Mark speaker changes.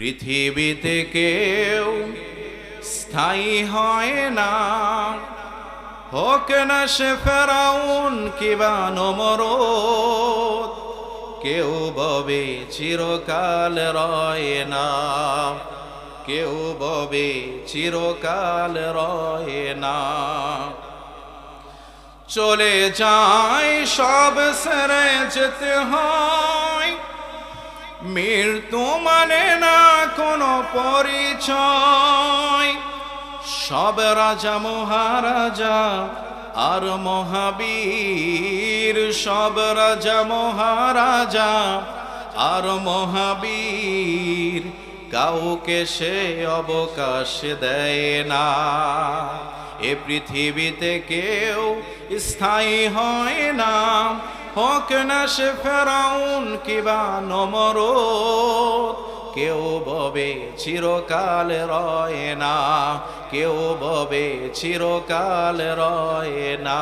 Speaker 1: পৃথিবীতে কেউ স্থায়ী হয় না। হোক না সে ফেরাউন কিবা নমরদ, কেউ ববে চিরকাল রয় না। কেউ ববে চিরকাল রয় না। চলে যায় সব সেরে যেতে হয়। মৃত্যু মানে না পরিচয়। সব রাজা, মহারাজা আর মহাবীর। সব রাজা, মহারাজা আর মহাবীর। কাউকে সে অবকাশ দেয় না। এ পৃথিবীতে কেউ স্থায়ী হয় না। হোক না সে ফেরাউন কিবা নমর কেউ ববে চিরকাল রয় না কেউ ববে চিরকাল রয় না।